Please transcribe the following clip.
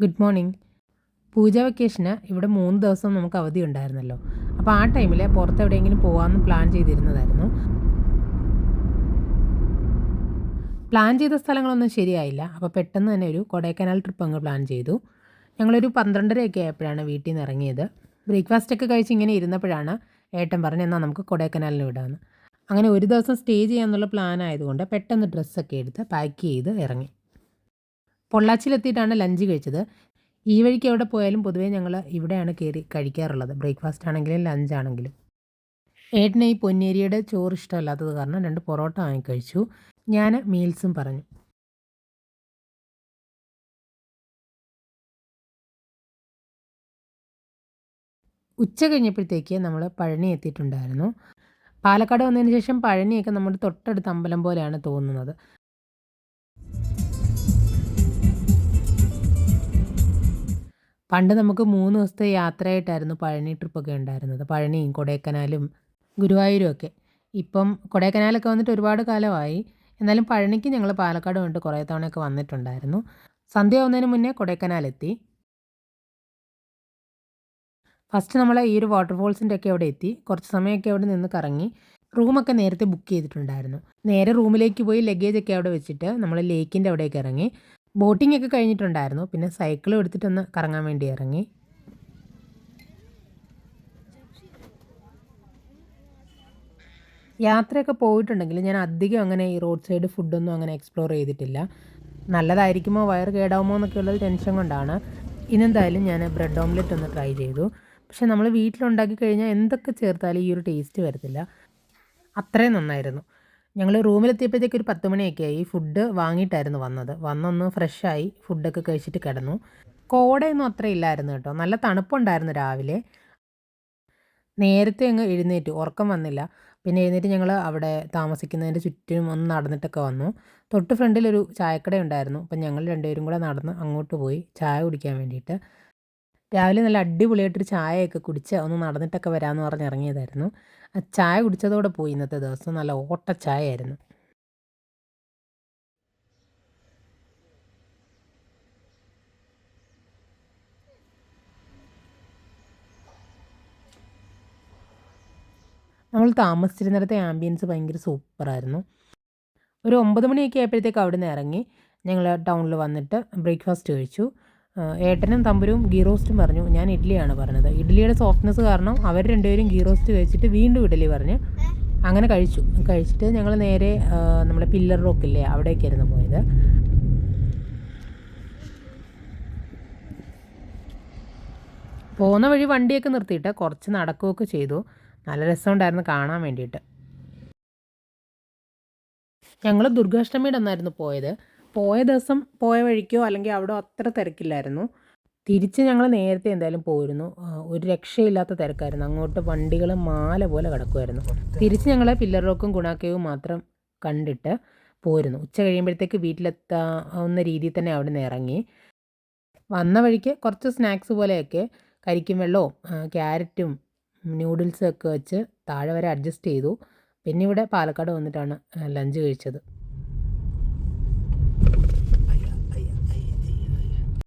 Good morning. പൂജ വെക്കേഷന് ഇവിടെ മൂന്ന് ദിവസം നമുക്ക് അവധി ഉണ്ടായിരുന്നല്ലോ. അപ്പോൾ ആ ടൈമിൽ പുറത്ത് എവിടെയെങ്കിലും പോകാമെന്ന് പ്ലാൻ ചെയ്തിരുന്നതായിരുന്നു. പ്ലാൻ ചെയ്ത സ്ഥലങ്ങളൊന്നും ശരിയായില്ല. അപ്പോൾ പെട്ടെന്ന് തന്നെ ഒരു കൊടൈക്കനാൽ ട്രിപ്പ് അങ്ങ് പ്ലാൻ ചെയ്തു. ഞങ്ങളൊരു പന്ത്രണ്ടരയൊക്കെ ആയപ്പോഴാണ് വീട്ടിൽ നിന്ന് ഇറങ്ങിയത്. ബ്രേക്ക്ഫാസ്റ്റ് ഒക്കെ കഴിച്ച് ഇങ്ങനെ ഇരുന്നപ്പോഴാണ് ഏട്ടൻ പറഞ്ഞു എന്നാൽ നമുക്ക് കൊടൈക്കനാലിന് വിടാമെന്ന് അങ്ങനെ ഒരു ദിവസം സ്റ്റേ ചെയ്യാമെന്നുള്ള പ്ലാൻ ആയതുകൊണ്ട് പെട്ടെന്ന് ഡ്രസ്സൊക്കെ എടുത്ത് പാക്ക് ചെയ്ത് ഇറങ്ങി. പൊള്ളാച്ചിയിലെത്തിയിട്ടാണ് ലഞ്ച് കഴിച്ചത്. ഈ വഴിക്ക് എവിടെ പോയാലും പൊതുവേ ഞങ്ങൾ ഇവിടെയാണ് കയറി കഴിക്കാറുള്ളത്. ബ്രേക്ക്ഫാസ്റ്റ് ആണെങ്കിലും ലഞ്ച് ആണെങ്കിലും. ഏട്ടന് ഈ പൊന്നേരിയുടെ ചോറ് ഇഷ്ടമല്ലാത്തത് കാരണം രണ്ട് പൊറോട്ട വാങ്ങിക്കഴിച്ചു ഞാൻ മീൽസും പറഞ്ഞു. ഉച്ച കഴിഞ്ഞപ്പോഴത്തേക്ക് നമ്മൾ പഴനി എത്തിയിട്ടുണ്ടായിരുന്നു. പാലക്കാട് വന്നതിന് ശേഷം പഴനിയൊക്കെ നമ്മുടെ തൊട്ടടുത്ത അമ്പലം പോലെയാണ് തോന്നുന്നത്. പണ്ട് നമുക്ക് മൂന്ന് ദിവസത്തെ യാത്രയായിട്ടായിരുന്നു പഴനി ട്രിപ്പൊക്കെ ഉണ്ടായിരുന്നത്. പഴനിയും കൊടൈക്കനാലും ഗുരുവായൂരും ഒക്കെ ഇപ്പം കൊടൈക്കനാലൊക്കെ വന്നിട്ട് ഒരുപാട് കാലമായി. എന്നാലും പഴനിക്ക് ഞങ്ങൾ പാലക്കാട് വന്നിട്ട് കുറേ തവണയൊക്കെ വന്നിട്ടുണ്ടായിരുന്നു. സന്ധ്യ ആവുന്നതിന് മുന്നേ കൊടൈക്കനാലെത്തി. ഫസ്റ്റ് നമ്മൾ ഈ ഒരു വാട്ടർഫോൾസിന്റെ ഒക്കെ അവിടെ എത്തി. കുറച്ച് സമയമൊക്കെ അവിടെ നിന്ന് കറങ്ങി റൂമൊക്കെ നേരത്തെ ബുക്ക് ചെയ്തിട്ടുണ്ടായിരുന്നു. നേരെ റൂമിലേക്ക് പോയി ലഗേജ് ഒക്കെ അവിടെ വെച്ചിട്ട് നമ്മൾ ലേക്കിന്റെ അവിടേക്ക് ഇറങ്ങി. ബോട്ടിംഗ് ഒക്കെ കഴിഞ്ഞിട്ടുണ്ടായിരുന്നു. പിന്നെ സൈക്കിളും എടുത്തിട്ടൊന്ന് കറങ്ങാൻ വേണ്ടി ഇറങ്ങി. യാത്രയൊക്കെ പോയിട്ടുണ്ടെങ്കിൽ ഞാൻ അധികം അങ്ങനെ ഈ റോഡ് സൈഡ് ഫുഡൊന്നും അങ്ങനെ എക്സ്പ്ലോർ ചെയ്തിട്ടില്ല. നല്ലതായിരിക്കുമോ? വയർ കേടാവുമോ എന്നൊക്കെയുള്ളൊരു ടെൻഷൻ കൊണ്ടാണ്. ഇന്നെന്തായാലും ഞാൻ ബ്രെഡ് ഓംലെറ്റ് ഒന്ന് ട്രൈ ചെയ്തു. പക്ഷെ നമ്മൾ വീട്ടിലുണ്ടാക്കി കഴിഞ്ഞാൽ എന്തൊക്കെ ചേർത്താലും ഈ ഒരു ടേസ്റ്റ് വരത്തില്ല. അത്രയും നന്നായിരുന്നു. ഞങ്ങൾ റൂമിലെത്തിയപ്പോഴത്തേക്ക് ഒരു പത്ത് മണിയൊക്കെ ആയി ഫുഡ് വാങ്ങിയിട്ടായിരുന്നു വന്നത്. വന്നൊന്ന് ഫ്രഷായി ഫുഡൊക്കെ കഴിച്ചിട്ട് കിടന്നു. കോടയൊന്നും അത്ര ഇല്ലായിരുന്നു കേട്ടോ. നല്ല തണുപ്പുണ്ടായിരുന്നു രാവിലെ. നേരത്തെ അങ്ങ് എഴുന്നേറ്റ്. ഉറക്കം വന്നില്ല. പിന്നെ എഴുന്നേറ്റ് ഞങ്ങൾ അവിടെ താമസിക്കുന്നതിന്റെ ചുറ്റും ഒന്ന് നടന്നിട്ടൊക്കെ വന്നു. തൊട്ട് ഫ്രണ്ടിലൊരു ചായക്കട ഉണ്ടായിരുന്നു അപ്പം ഞങ്ങൾ രണ്ടുപേരും കൂടെ നടന്ന് അങ്ങോട്ട് പോയി ചായ കുടിക്കാൻ വേണ്ടിയിട്ട്. രാവിലെ നല്ല അടിപൊളിയായിട്ടൊരു ചായയൊക്കെ കുടിച്ച് ഒന്ന് നടന്നിട്ടൊക്കെ വരാമെന്ന് പറഞ്ഞ് ഇറങ്ങിയതായിരുന്നു. ആ ചായ കുടിച്ചതോടെ പോയി ഇന്നത്തെ ദിവസം. നല്ല ഓട്ട ചായയായിരുന്നു. നമ്മൾ താമസിച്ചിരുന്നിടത്തെ ആംബിയൻസ് ഭയങ്കര സൂപ്പറായിരുന്നു. ഒരു ഒമ്പത് മണിയൊക്കെ ആയപ്പോഴത്തേക്ക് അവിടെ നിന്ന് ഇറങ്ങി ഞങ്ങൾ ടൗണിൽ വന്നിട്ട് ബ്രേക്ക്ഫാസ്റ്റ് കഴിച്ചു. ഏട്ടനും തമ്പുരും ഗീ റോസ്റ്റും പറഞ്ഞു ഞാൻ ഇഡ്ഡലിയാണ് പറഞ്ഞത്. ഇഡ്ഡലിയുടെ സോഫ്റ്റ്നെസ് കാരണം അവർ രണ്ടുപേരും ഗീ റോസ്റ്റ് കഴിച്ചിട്ട് വീണ്ടും ഇഡ്ഡലി പറഞ്ഞ് അങ്ങനെ കഴിച്ചു. കഴിച്ചിട്ട് ഞങ്ങൾ നേരെ നമ്മുടെ പില്ലർ റോക്കില്ലേ അവിടേക്കായിരുന്നു പോയത്. പോകുന്ന വഴി വണ്ടിയൊക്കെ നിർത്തിയിട്ട് കുറച്ച് നടക്കുകയൊക്കെ ചെയ്തു. നല്ല രസമുണ്ടായിരുന്നു കാണാൻ വേണ്ടിയിട്ട്. ഞങ്ങൾ ദുർഗാഷ്ടമിയുടെ അന്നായിരുന്നു പോയത്. പോയ ദിവസം പോയ വഴിക്കോ അല്ലെങ്കിൽ അവിടെ അത്ര തിരക്കില്ലായിരുന്നു. തിരിച്ച് ഞങ്ങൾ നേരത്തെ എന്തായാലും പോയിരുന്നു. ഒരു രക്ഷയില്ലാത്ത തിരക്കായിരുന്നു. അങ്ങോട്ട് വണ്ടികൾ മാല പോലെ കിടക്കുമായിരുന്നു തിരിച്ച് ഞങ്ങൾ പില്ലർ റോക്കും ഗുണാക്കയും മാത്രം കണ്ടിട്ട് പോയിരുന്നു. ഉച്ച കഴിയുമ്പോഴത്തേക്ക് വീട്ടിലെത്താവുന്ന രീതിയിൽ തന്നെ അവിടെ നിന്ന് ഇറങ്ങി. വന്ന വഴിക്ക് കുറച്ച് സ്നാക്സ് പോലെയൊക്കെ കരിക്കും വെള്ളവും ക്യാരറ്റും നൂഡിൽസും ഒക്കെ വെച്ച് താഴെ വരെ അഡ്ജസ്റ്റ് ചെയ്തു. പിന്നെ ഇവിടെ പാലക്കാട് വന്നിട്ടാണ് ലഞ്ച് കഴിച്ചത്.